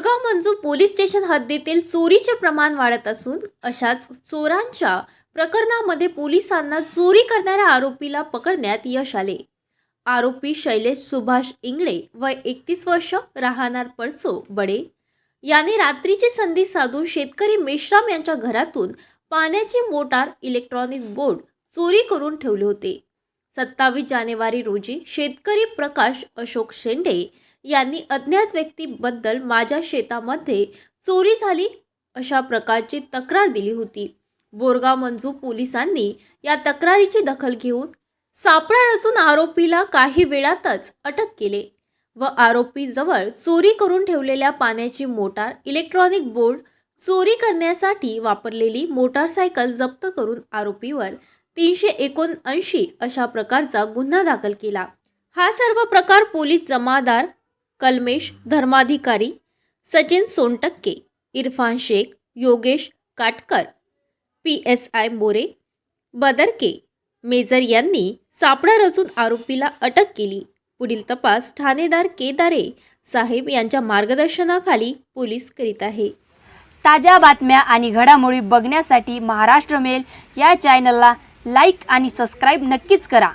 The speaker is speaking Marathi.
बोरगाव मंजू पोलीस स्टेशन हद्दीतील चोरीचे प्रमाण वाढत असून अशाच चोरांच्या प्रकरणामध्ये पोलिसांना चोरी करणाऱ्या आरोपीला पकडण्यात यश आले. आरोपी शैलेश सुभाष इंगळे वय एकतीस वर्ष राहणार पडसो बडे. याने रात्रीची संधी साधून शेतकरी मेश्राम यांच्या घरातून पाण्याची मोटार इलेक्ट्रॉनिक बोर्ड चोरी करून ठेवले होते. सत्तावीस जानेवारी रोजी शेतकरी प्रकाश अशोक शेंडे यांनी अज्ञात व्यक्तीबद्दल माझ्या शेतामध्ये चोरी झाली अशा प्रकारची तक्रार दिली होती. बोरगाव मंजू पोलिसांनी या तक्रारीची दखल घेऊन सापळा रचून आरोपीला काही वेळातच अटक केले व आरोपीजवळ चोरी करून ठेवलेल्या पाण्याची मोटार इलेक्ट्रॉनिक बोर्ड चोरी करण्यासाठी वापरलेली मोटारसायकल जप्त करून आरोपीवर तीनशे एकोणऐंशी अशा प्रकारचा गुन्हा दाखल केला. हा सर्व प्रकार police Jamadar Kalmesh Dharmadhikari Sachin Sontakke Irfan Shaikh Yogesh Katkar P S I More Badarke major यांनी सापळा रचून आरोपीला अटक केली. पुढील तपास ठाणेदार केदारे साहेब यांच्या मार्गदर्शनाखाली पोलीस करीत आहे. ताज्या बातम्या आणि घडामोडी बघण्यासाठी महाराष्ट्र मेल या चॅनलला लाईक आणि सबस्क्राईब नक्कीच करा.